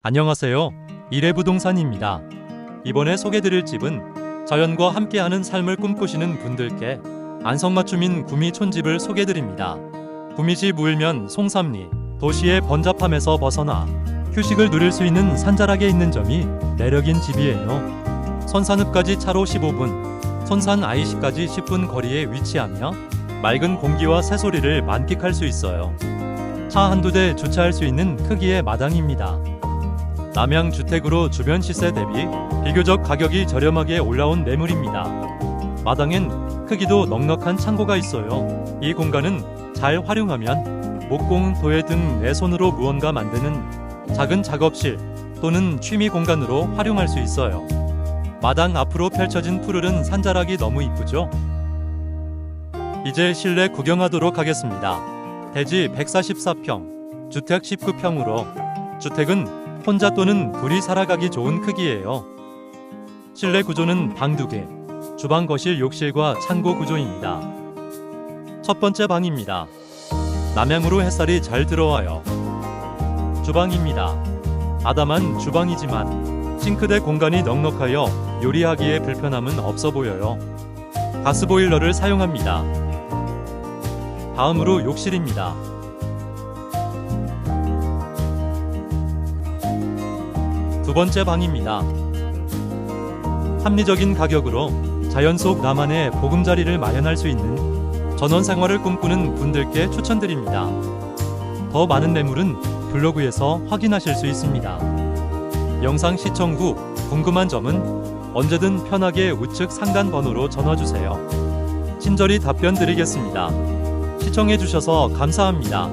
안녕하세요. 이래부동산입니다. 이번에 소개드릴 집은 자연과 함께하는 삶을 꿈꾸시는 분들께 안성맞춤인 구미촌집을 소개드립니다. 구미시 무일면 송삼리, 도시의 번잡함에서 벗어나 휴식을 누릴 수 있는 산자락에 있는 점이 매력인 집이에요. 선산읍까지 차로 15분, 선산 IC까지 10분 거리에 위치하며 맑은 공기와 새소리를 만끽할 수 있어요. 차 한두 대 주차할 수 있는 크기의 마당입니다. 남양 주택으로 주변 시세 대비 비교적 가격이 저렴하게 올라온 매물입니다. 마당엔 크기도 넉넉한 창고가 있어요. 이 공간은 잘 활용하면 목공, 도예 등 내 손으로 무언가 만드는 작은 작업실 또는 취미 공간으로 활용할 수 있어요. 마당 앞으로 펼쳐진 푸르른 산자락이 너무 이쁘죠? 이제 실내 구경하도록 하겠습니다. 대지 144평, 주택 19평으로 주택은 혼자 또는 둘이 살아가기 좋은 크기예요. 실내 구조는 방 두 개, 주방, 거실, 욕실과 창고 구조입니다. 첫 번째 방입니다. 남향으로 햇살이 잘 들어와요. 주방입니다. 아담한 주방이지만 싱크대 공간이 넉넉하여 요리하기에 불편함은 없어 보여요. 가스보일러를 사용합니다. 다음으로 욕실입니다. 두 번째 방입니다. 합리적인 가격으로 자연 속 나만의 보금자리를 마련할 수 있는 전원 생활을 꿈꾸는 분들께 추천드립니다. 더 많은 매물은 블로그에서 확인하실 수 있습니다. 영상 시청 후 궁금한 점은 언제든 편하게 우측 상단 번호로 전화 주세요. 친절히 답변 드리겠습니다. 시청해 주셔서 감사합니다.